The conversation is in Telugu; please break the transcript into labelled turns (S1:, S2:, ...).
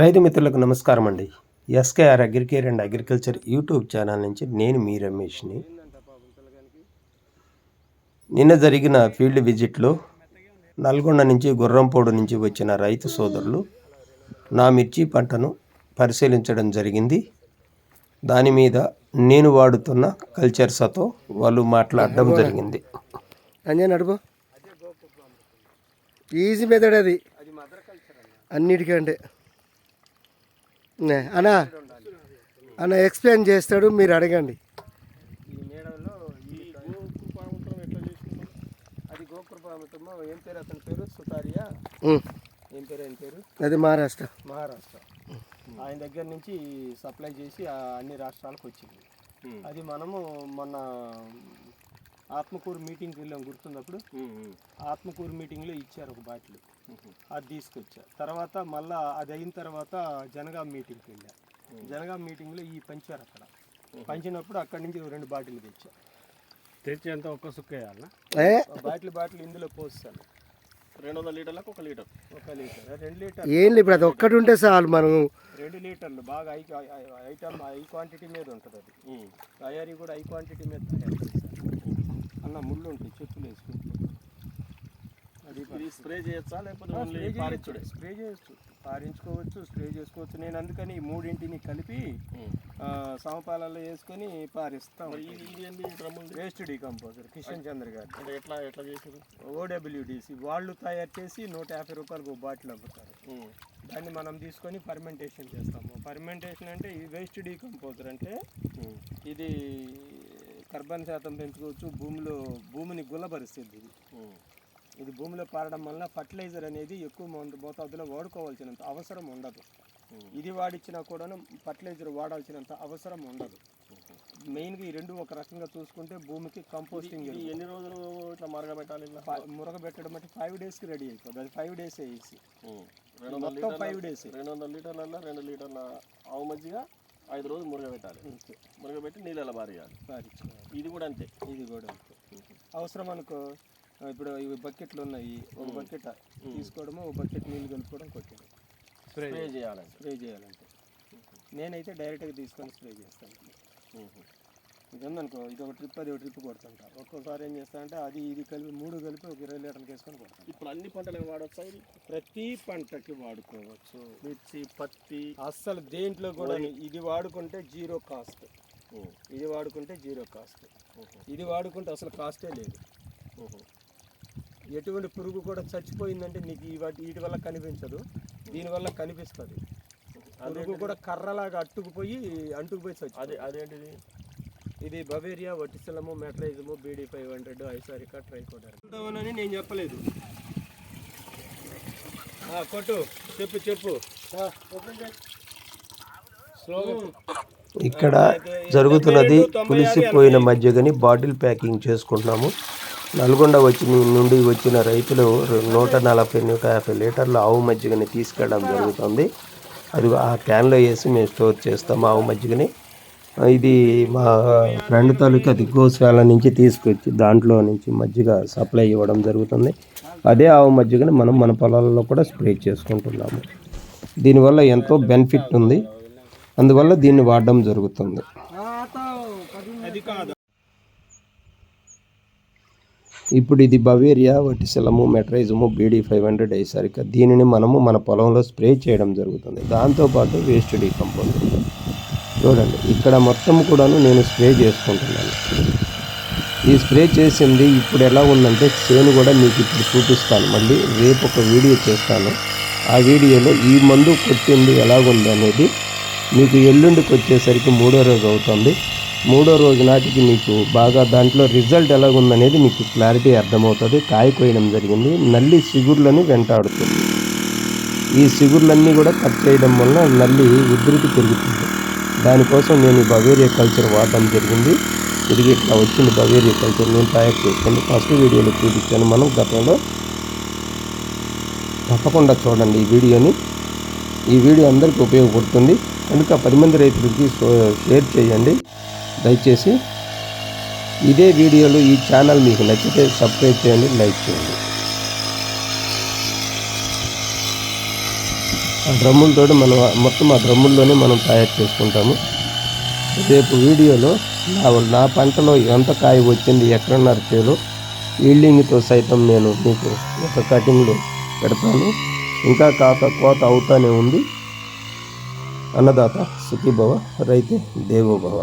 S1: రైతు మిత్రులకు నమస్కారం అండి. SKR agricare and agriculture YouTube channel నుంచి నేను మీ రమేష్ని. నిన్న జరిగిన ఫీల్డ్ విజిట్లో నల్గొండ నుంచి గుర్రంపోడు నుంచి వచ్చిన రైతు సోదరులు నా మిర్చి పంటను పరిశీలించడం జరిగింది. దాని మీద నేను వాడుతున్న కల్చర్సతో వాళ్ళు మాట్లాడడం జరిగింది.
S2: నడుపు ఈజీ మెథడ్ అది. అన్నిటికంటే. అన్నా అన్న ఎక్స్ప్లెయిన్ చేస్తాడు మీరు అడగండి.
S1: అది గోకృపామృతము ఏం పేరు అతని పేరు? సుతారియా? ఏం పేరు
S2: అది మహారాష్ట్ర.
S1: మహారాష్ట్ర. ఆయన దగ్గర నుంచి సప్లై చేసి ఆ అన్ని రాష్ట్రాలకు వచ్చింది. అది మనము మొన్న ఆత్మకూరు మీటింగ్కి వెళ్ళాం గుర్తున్నప్పుడు ఆత్మకూరు మీటింగ్లో ఇచ్చారు ఒక బాటిల్. అది తీసుకొచ్చా. తర్వాత మళ్ళా అది అయిన తర్వాత జనగాం మీటింగ్కి వెళ్ళా. జనగాం మీటింగ్లో ఈ పంచారు అక్కడ. పంచినప్పుడు అక్కడి నుంచి రెండు బాటిల్ తెచ్చా.
S3: తెచ్చి ఎంత ఒక్క సుక్క
S1: బాటిల్ బాటిల్ ఇందులో పోస్తాను. రెండు వందల లీటర్లకు ఒక లీటర్. ఒక లీటర్. రెండు లీటర్
S2: ఏం లేదు ఇప్పుడు అది ఒక్కటి ఉంటే చాలు మనం
S1: రెండు లీటర్లు. బాగా హై ఐటమ్ హై క్వాంటిటీ మీద ఉంటుంది అది. తయారీ కూడా హై క్వాంటిటీ మీద తయారు అన్న ముళ్ళు ఉంటాయి చెప్పులు వేసుకుంటే. అది
S3: స్ప్రే చేయొచ్చా లేకపోతే
S1: స్ప్రే చేయొచ్చు. పారించుకోవచ్చు స్ప్రే చేసుకోవచ్చు. నేను అందుకని ఈ మూడింటిని కలిపి సమపాలలో వేసుకొని పారిస్తాం వేస్ట్ డీకంపోజర్ కిషన్ చంద్ర గారు.
S3: ఎట్లా ఎట్లా చేసారు
S1: ఓడబ్ల్యూడిసి వాళ్ళు తయారు చేసి నూట యాభై రూపాయలకు బాటిల్ అమ్ముతారు. దాన్ని మనం తీసుకొని ఫర్మెంటేషన్ చేస్తాము. ఫర్మెంటేషన్ అంటే ఈ వేస్ట్ డీకంపోజర్ అంటే ఇది కార్బన్ శాతం పెంచుకోవచ్చు భూమిలో భూమిని గుల్లపరుస్తుంది ఇది. ఇది భూమిలో పారడం వల్ల ఫర్టిలైజర్ అనేది ఎక్కువ మోతాదులో వాడుకోవాల్సినంత అవసరం ఉండదు. ఇది వాడిచ్చినా కూడా ఫర్టిలైజర్ వాడాల్సినంత అవసరం ఉండదు. మెయిన్గా ఈ రెండు ఒక రకంగా చూసుకుంటే భూమికి కంపోస్టింగ్
S3: ఎన్ని రోజులు ఇట్లా మరగబెట్టాలి
S1: మురగబెట్టడం అంటే ఫైవ్ డేస్కి రెడీ అయిపోతుంది అది ఫైవ్ డేస్ వేసి మొత్తం ఫైవ్ డేస్
S3: రెండు వందల లీటర్ల రెండు లీటర్ల ఆవు మజ్జిగ ఐదు రోజులు మురగబెట్టాలి. మురగబెట్టి నీళ్ళ బారేయాలి. ఇది కూడా అంతే.
S1: ఇది కూడా అంతే. అవసరం అనుకో ఇప్పుడు ఇవి బకెట్లు ఉన్నాయి. ఒక బకెట్ తీసుకోవడము ఒక బకెట్ నీళ్ళు కలుపుకోవడం కొట్టడం
S3: స్ప్రే చేయాలంటే.
S1: స్ప్రే చేయాలంటే. నేనైతే డైరెక్ట్గా తీసుకొని స్ప్రే చేస్తాను. ఇది ఉందనుకో ఇది ఒక ట్రిప్ అది ఒక ట్రిప్ కొడుతుంటా. ఒక్కోసారి ఏం చేస్తానంటే అది ఇది కలిపి మూడు కలిపి ఒక ఇరవై లీటర్కి వేసుకొని కొడతాను.
S3: ఇప్పుడు అన్ని పంటలు వాడచ్చా ఇది?
S1: ప్రతి పంటకి వాడుకోవచ్చు.
S3: మిర్చి పత్తి
S1: అస్సలు దేంట్లో కూడా ఇది వాడుకుంటే జీరో కాస్ట్. ఇది వాడుకుంటే జీరో కాస్ట్. ఇది వాడుకుంటే అసలు కాస్టే లేదు. ఎటువంటి పురుగు కూడా చచ్చిపోయిందంటే నీకు ఈ వాటి వీటి వల్ల కనిపించదు. దీనివల్ల కనిపిస్తుంది. పురుగు కూడా కర్రలాగా అట్టుకుపోయి అంటుకుపోయి చచ్చి
S3: అదే అదేంటిది?
S1: ఇది బవేరియా వటిసలము మెట్రైజము బీడీ ఫైవ్ హండ్రెడ్ ఐసారికా ట్రైకోడర్. అని నేను చెప్పలేదు. ఆ, కొట్టు. చెప్పు చెప్పు. ఇక్కడ జరుగుతున్నది పులిసిపోయిన మధ్యగని బాటిల్ ప్యాకింగ్ చేసుకుంటున్నాము. నల్గొండ వచ్చి నుండి వచ్చిన రైతులు నూట నలభై నూట యాభై లీటర్ల ఆవు మజ్జిగని తీసుకెళ్ళడం జరుగుతుంది. అది ఆ క్యాన్లో వేసి మేము స్టోర్ చేస్తాము ఆవు మజ్జిగని. ఇది మా ఫ్రెండ్ తాలూకా అది గోశాల నుంచి తీసుకొచ్చి దాంట్లో నుంచి మజ్జిగ సప్లై ఇవ్వడం జరుగుతుంది. అదే ఆవు మజ్జిగని మనం మన పొలాల్లో కూడా స్ప్రే చేసుకుంటున్నాము. దీనివల్ల ఎంతో బెనిఫిట్ ఉంది. అందువల్ల దీన్ని వాడడం జరుగుతుంది. ఇప్పుడు ఇది బవేరియా వటిసలము మెట్రైజము బీడీ ఫైవ్ హండ్రెడ్ అయ్యేసరికి దీనిని మనము మన పొలంలో స్ప్రే చేయడం జరుగుతుంది. దాంతోపాటు వేస్ట్ డీకంపోజ్. చూడండి ఇక్కడ మొత్తం కూడాను నేను స్ప్రే చేసుకుంటున్నాను. ఈ స్ప్రే చేసింది ఇప్పుడు ఎలా ఉందంటే చేను కూడా మీకు ఇప్పుడు చూపిస్తాను. మళ్ళీ రేపు ఒక వీడియో చేస్తాను. ఆ వీడియోలో ఈ మందు కొట్టింది ఎలాగుంది అనేది మీకు ఎల్లుండికి వచ్చేసరికి మూడో రోజు అవుతుంది. మూడో రోజు నాటికి మీకు బాగా దాంట్లో రిజల్ట్ ఎలాగుందనేది మీకు క్లారిటీ అర్థమవుతుంది. కాయ కోయడం జరిగింది. నల్లి సిగుర్లని వెంటాడుతుంది. ఈ సిగుర్లన్నీ కూడా కట్ చేయడం వల్ల నల్లి ఉధృతి పెరుగుతుంది. దానికోసం నేను ఈ బవేరియా కల్చర్ వాడడం జరిగింది. తిరిగి ఇట్లా వచ్చింది బవేరియా కల్చర్ నేను తయారు చేసుకోండి ఫస్ట్ వీడియోలో చూపించాను మనం గతంలో. తప్పకుండా చూడండి ఈ వీడియోని. ఈ వీడియో అందరికీ ఉపయోగపడుతుంది. కనుక పది మంది రైతులకి షేర్ చేయండి. దయచేసి ఇదే వీడియోలు ఈ ఛానల్ మీకు నచ్చితే సబ్స్క్రైబ్ చేయండి లైక్ చేయండి.
S4: ఆ డ్రమ్ములతో మనం మొత్తం ఆ డ్రమ్ముల్లోనే మనం తయారు చేసుకుంటాము. రేపు వీడియోలో నా నా పంటలో ఎంత కాయ వచ్చింది ఎక్కడున్నర చేలో ఈల్డింగ్తో సైతం నేను మీకు ఒక కటింగ్లో పెడతాను. ఇంకా కాక కోత అవుతానే ఉంది. అన్నదాత సుఖీభవ రైతే దేవోభవ.